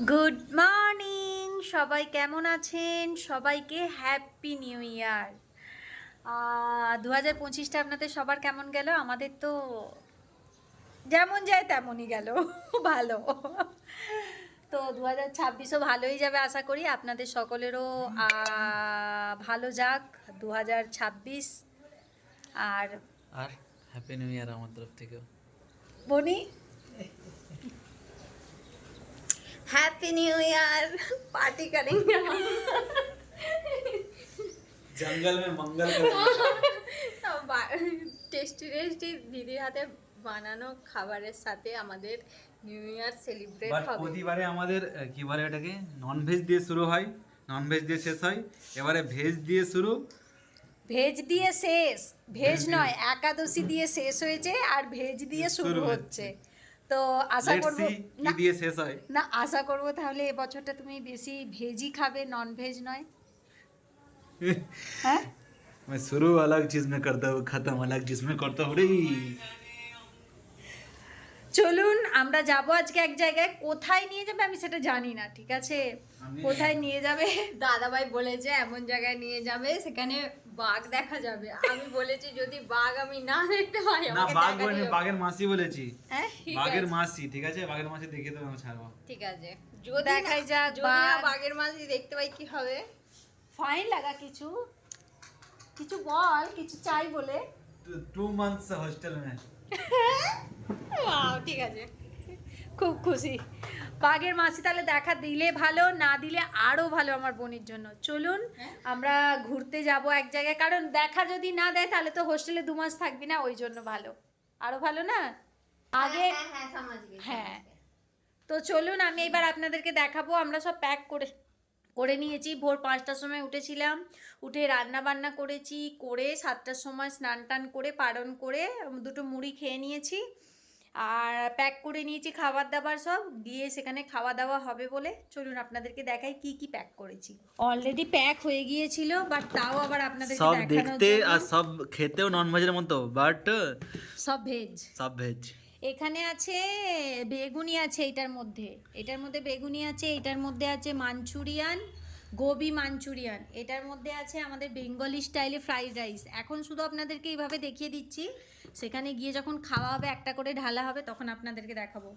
Good morning সবাই কেমন আছেন? সবাইকে হ্যাপি নিউ ইয়ার দু হাজার পঁচিশটা আপনাদের সবার কেমন গেল? আমাদের তো যেমন যায় তেমনই গেল। ভালো। তো দু হাজার ছাব্বিশও ভালোই যাবে আশা করি। আপনাদের সকলেরও ভালো যাক দু হাজার ছাব্বিশ। আর আর হ্যাপি নিউ ইয়ার আমার তরফ থেকেও। বনি? हैप्पी न्यू ईयर पार्टी करेंगे हम জঙ্গল মে মঙ্গল টেস্টি টেস্টি দিদির হাতে বানানো খাবারের সাথে আমাদের নিউ ইয়ার সেলিব্রেট বাট হবে প্রতিবারে আমাদের আহ, কি বলে ওটাকে নন ভেজ দিয়ে শুরু হয় নন ভেজ দিয়ে শেষ হয় এবারে ভেজ দিয়ে শুরু ভেজ দিয়ে শেষ ভেজ নয় একাদশী দিয়ে শেষ হয়েছে আর ভেজ দিয়ে শুরু শুরু হচ্ছে তো আশা লেটস করব সি কি না দিয়ে শেষ হয় না আশা করব তাহলে এবছরটা তুমি বেশি ভেজই খাবে নন ভেজ নয় হ্যাঁ मैं शुरू अलग चीज में करता हूँ खत्म अलग चीज में करता हूँ रे চলুন আমরা যাব আজকে এক জায়গায়। কোথায় নিয়ে যাবে আমি সেটা জানি না ঠিক আছে? কোথায় নিয়ে যাবে? দাদাভাই বলেছে এমন জায়গায় নিয়ে যাবে সেখানে বাঘ দেখা যাবে। আমি বলেছি যদি বাঘ আমি না দেখতে পাই না বাঘ বলে মানে বাঘের মাসি বলেছি। হ্যাঁ? বাঘের মাসি ঠিক আছে? বাঘের মাসি দেখে তো আমি ছাড়বো। ঠিক আছে। যদি দেখাই যা বাঘের মাসি দেখতে পাই কি হবে? ফাইন লাগা কিছু। কিছু বল কিছু চাই বলে। টু মান্থস হোস্টেল মে ঠিক আছে। খুব খুশি। বাঘের মাসি তাহলে দেখা দিলে ভালো না দিলে আরও ভালো আমার বোনের জন্য। চলুন হ্যাঁ। আমরা ঘুরতে যাব এক জায়গায়। কারণ দেখা যদি না দেয় তাহলে তো হোস্টেলে দু মাস থাকবি না ওই জন্য ভালো। আরও ভালো না? আগে হ্যাঁ হ্যাঁ গেছি, হ্যাঁ। গেছি। তো চলুন আমি এবার আপনাদেরকে দেখাবো। আমরা সব প্যাক করে করে নিয়েছি। ভোর পাঁচটার সময় উঠেছিলাম। উঠে রান্না বান্না করেছি করে সাতটার সময় স্নান টান করে পালন করে দুটো মুড়ি খেয়ে নিয়েছি। আর প্যাক করে নিয়েছি খাবার দাবার সব দিয়ে সেখানে খাওয়া দাওয়া হবে বলে। চলুন আপনাদেরকে দেখাই কি কি প্যাক করেছি। অলরেডি প্যাক হয়ে গিয়েছিল বাট তাও আবার আপনাদের সব দেখতে আর সব খেতেও নন ভেজের মতো বাট সব ভেজ সব ভেজ এখানে আছে বেগুনি আছে এটার মধ্যে। এটার মধ্যে বেগুনি আছে এটার মধ্যে আছে মাঞ্চুরিয়ান গোবি মাঞ্চুরিয়ান। এটার মধ্যে আছে আমাদের বেঙ্গলি স্টাইলে ফ্রাইড রাইস। এখন শুধু আপনাদেরকে এইভাবে দেখিয়ে দিচ্ছি। সেখানে গিয়ে যখন খাওয়া হবে, একটা করে ঢালা হবে, তখন আপনাদেরকে দেখাবো।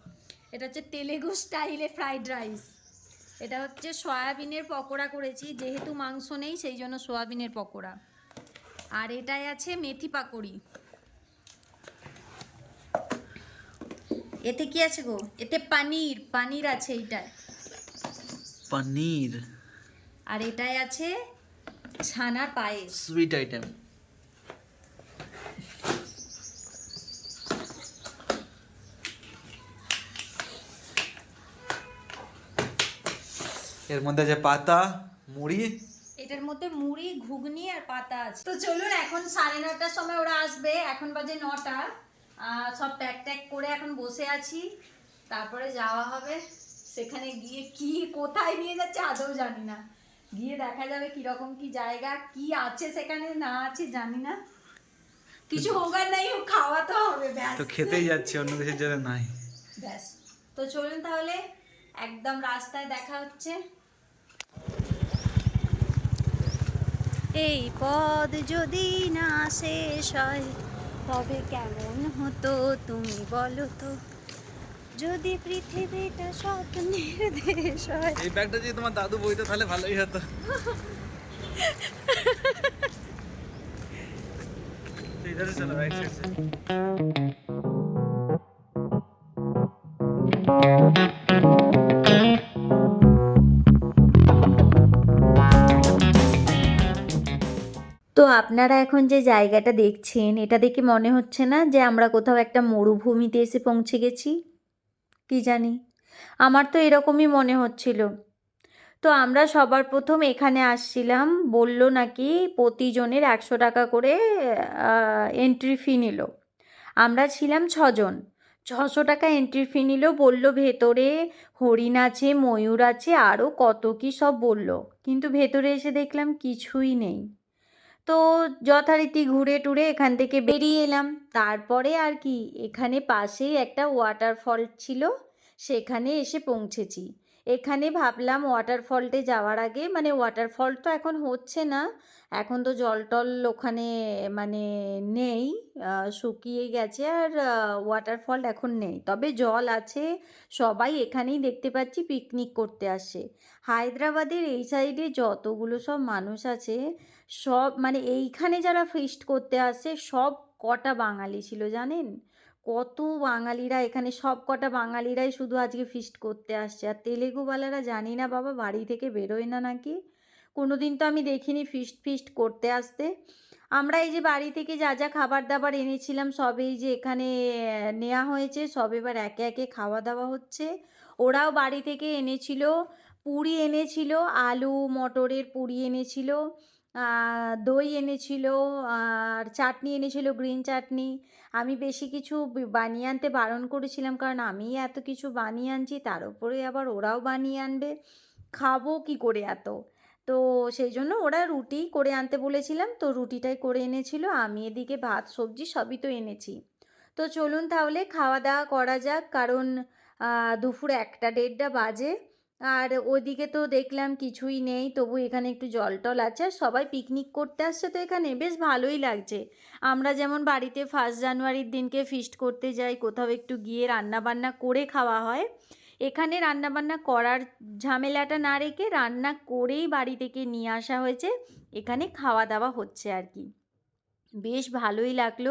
এটা হচ্ছে তেলেগু স্টাইলে ফ্রাইড রাইস। এটা হচ্ছে সয়াবিনের পকোড়া করেছি, যেহেতু মাংস নেই, সেই জন্য সয়াবিনের পকোড়া। আর এটাই আছে মেথি পাকোড়ি। এতে কি আছে গো? এতে পানির পানির আছে এইটায়। পনির? আর এটাই আছে ছানার পায়েস। সুইট আইটেম এর মধ্যে আছে পাতা মুড়ি। এটার মধ্যে মুড়ি ঘুগনি আর পাতা আছে। তো চলুন এখন সাড়ে নটার সময় ওরা আসবে। এখন বাজে নটা। আহ, সব প্যাক ট্যাক করে এখন বসে আছি। তারপরে যাওয়া হবে। সেখানে গিয়ে কি কোথায় নিয়ে যাচ্ছে আদৌ জানি না। গিয়ে দেখা যাবে কীরকম কি জায়গা কি আছে সেখানে না আছে জানি না। কিছু হোক আর নাই হোক খাওয়া তো হবে ব্যাস তো খেতেই যাচ্ছে অন্য কিছুর জন্য নাই। ব্যাস তো চলুন তাহলে একদম রাস্তায় দেখা হচ্ছে। এই পদ যদি না শেষ হয় তবে কেমন হতো তুমি বলো তো? যদি পৃথিবীটা স্বপ্নের দেশ হয়। এই ব্যাগটা যদি তোমার দাদু বইতো তাহলে ভালোই হতো। তো আপনারা এখন যে জায়গাটা দেখছেন এটা দেখে মনে হচ্ছে না যে আমরা কোথাও একটা মরুভূমিতে এসে পৌঁছে গেছি? কি জানি? আমার তো এরকমই মনে হচ্ছিল। তো আমরা সবার প্রথম এখানে আসছিলাম, বলল নাকি প্রতিজনের একশো টাকা করে এন্ট্রি ফি নিল। আমরা ছিলাম ছজন। ছশো টাকা এন্ট্রি ফি নিল, বলল ভেতরে হরিণ আছে, ময়ূর আছে আরও কত কি সব বলল। কিন্তু ভেতরে এসে দেখলাম কিছুই নেই। তো যথারীতি ঘুরে টুরে এখান থেকে বেরিয়ে এলাম। তারপরে আর কি, এখানে পাশেই একটা ওয়াটারফল ছিল, সেখানে এসে পৌঁছেছি। এখানে ভাবলাম ওয়াটারফলটে যাওয়ার আগে মানে ওয়াটারফল তো এখন হচ্ছে না, এখন তো জল টল ওখানে মানে নেই শুকিয়ে গেছে আর ওয়াটারফল এখন নেই। তবে জল আছে, সবাই এখানেই দেখতে পাচ্ছি পিকনিক করতে আসে। হায়দ্রাবাদের এই সাইডে যতগুলো সব মানুষ আছে, সব মানে এইখানে যারা ফিস্ট করতে আসে, সব কটা বাঙালি ছিল, জানেন? কত বাঙালিরা এখানে, সব কটা বাঙালিরাই শুধু আজকে ফিস্ট করতে আসছে। আর তেলেগুওয়ালারা জানি না বাবা, বাড়ি থেকে বেরোয় না নাকি? কোনো দিন তো আমি দেখিনি ফিস্ট ফিস্ট করতে আসতে। আমরা এই যে বাড়ি থেকে যা যা খাবার দাবার এনেছিলাম, সব এই যে এখানে নেওয়া হয়েছে, সব এবার একে একে খাওয়া দাওয়া হচ্ছে। ওরাও বাড়ি থেকে এনেছিল, পুরি এনেছিল, আলু, মটরের পুরি এনেছিল। দই এনেছিল আর চাটনি এনেছিল গ্রিন চাটনি। আমি বেশি কিছু বানিয়ে আনতে বারণ করেছিলাম, কারণ আমি এত কিছু বানিয়ে আনছি, তার উপরে আবার ওরাও বানিয়ে আনবে। খাব কি করে এত? তো সেই জন্য ওরা রুটি করে আনতে বলেছিলাম, তো রুটিটাই করে এনেছিল, আমি এদিকে ভাত, সবজি সবই তো এনেছি। তো চলুন তাহলে খাওয়া দাওয়া করা যাক, কারণ দুপুর একটা দেড়টা বাজে। আর ওদিকে তো দেখলাম কিছুই নেই, তবু এখানে একটু জল টল আছে আর সবাই পিকনিক করতে আসছে তো এখানে, বেশ ভালোই লাগছে। আমরা যেমন বাড়িতে ফার্স্ট জানুয়ারির দিনকে ফিস্ট করতে যাই, কোথাও একটু গিয়ে রান্না বান্না করে খাওয়া হয়। এখানে রান্না বান্না করার ঝামেলাটা না রেখে রান্না করেই বাড়ি থেকে নিয়ে আসা হয়েছে, এখানে খাওয়া দাওয়া হচ্ছে আর কি। বেশ ভালোই লাগল।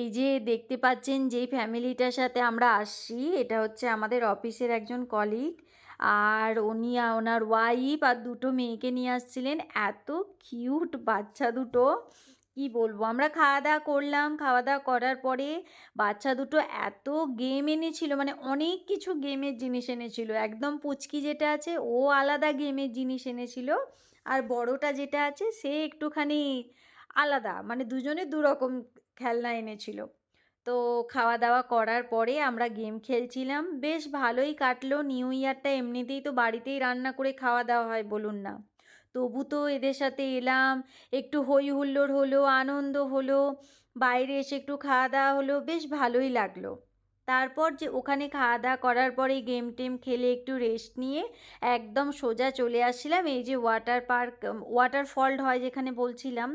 এই যে দেখতে পাচ্ছেন যেই ফ্যামিলিটার সাথে আমরা আসছি, এটা হচ্ছে আমাদের অফিসের একজন কলিগ আর উনি ওনার ওয়াইফ আর দুটো মেয়েকে নিয়ে আসছিলেন। এত কিউট বাচ্চা দুটো। কি বলব? আমরা খাওয়া দাওয়া করলাম। খাওয়া দাওয়া করার পরে বাচ্চা দুটো এত গেম এনেছিল মানে অনেক কিছু গেমের জিনিস এনেছিল। একদম পুচকি যেটা আছে, ও আলাদা গেমের জিনিস এনেছিল। আর বড়টা যেটা আছে, সে একটুখানি আলাদা মানে দুজনে দুরকম খেলনা এনেছিল। তো খাওয়া দাওয়া করার পরে আমরা গেম খেলছিলাম। বেশ ভালোই কাটলো। নিউ ইয়ারটা এমনিতেই তো বাড়িতেই রান্না করে খাওয়া দাওয়া হয়, বলুন না। তবু তো এদের সাথে এলাম, একটু হই হুল্লোড় হলো, আনন্দ হলো, বাইরে এসে একটু খাওয়া দাওয়া হলো, বেশ ভালোই লাগল। তারপর যে ওখানে খাওয়া দাওয়া করার পরে গেম টেম খেলে একটু রেস্ট নিয়ে একদম সোজা চলে আসছিলাম। এই যে ওয়াটার পার্ক ওয়াটারফল হয় যেখানে বলছিলাম।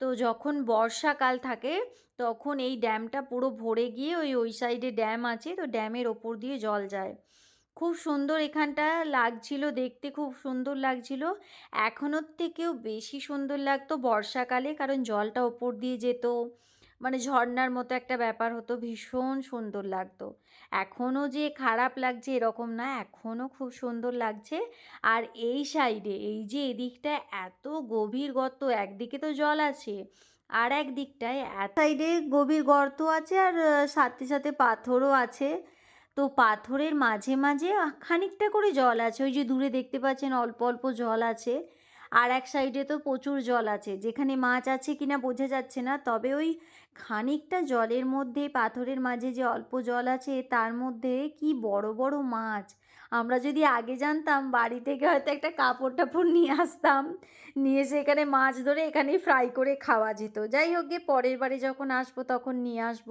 তো যখন বর্ষাকাল থাকে, তখন এই ড্যামটা পুরো ভরে গিয়ে ওই ওই সাইডে ড্যাম আছে। তো ড্যামের ওপর দিয়ে জল যায়। খুব সুন্দর এখানটা লাগছিল দেখতে, খুব সুন্দর লাগছিল। এখনোর থেকেও বেশি সুন্দর লাগতো বর্ষাকালে, কারণ জলটা ওপর দিয়ে যেত। মানে ঝর্নার মতো একটা ব্যাপার হতো, ভীষণ সুন্দর লাগতো। এখনও যে খারাপ লাগছে এরকম না, এখনও খুব সুন্দর লাগছে। আর এই সাইডে, এই যে এদিকটায় এত গভীর গর্ত, একদিকে তো জল আছে আর এক দিকটায় এক সাইডে গভীর গর্ত আছে আর সাথে সাথে পাথরও আছে। তো পাথরের মাঝে মাঝে খানিকটা করে জল আছে, ওই যে দূরে দেখতে পাচ্ছেন অল্প অল্প জল আছে। আর এক সাইডে তো প্রচুর জল আছে। যেখানে মাছ আছে কিনা বোঝা যাচ্ছে না। তবে ওই খানিকটা জলের মধ্যে, পাথরের মাঝে যে অল্প জল আছে, তার মধ্যে কি বড় বড় মাছ? আমরা যদি আগে জানতাম, বাড়ি থেকে হয়তো একটা কাপড় টাপড় নিয়ে আসতাম। নিয়ে এসে এখানে মাছ ধরে এখানে ফ্রাই করে খাওয়া যেত। যাই হোক, গিয়ে পরের বারে যখন আসব, তখন নিয়ে আসব।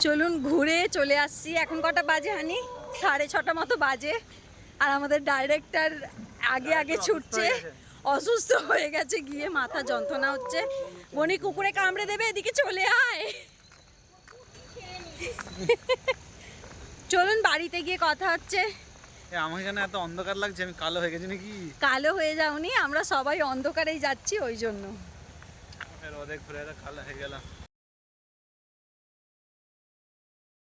চলুন ঘুরে চলে আসছি। এখন কটা বাজে, হানি? সাড়ে ছটা মতো বাজে। আর আমাদের ডাইরেক্টর আগে আগে ছুটছে অসুস্থ হয়ে গেছে গিয়ে মাথা যন্ত্রণা হচ্ছে। বনি কুকুরে কামড়ে দেবে এদিকে চলে আয়। চলুন বাড়িতে গিয়ে কথা হচ্ছে। এ, আমাকে এত অন্ধকার লাগছে? আমি কালো হয়ে গেছি নাকি? কালো হয়ে যাওনি আমরা সবাই অন্ধকারেই যাচ্ছি ওই জন্য। অনেক ঘুরে কালো হয়ে গেলাম।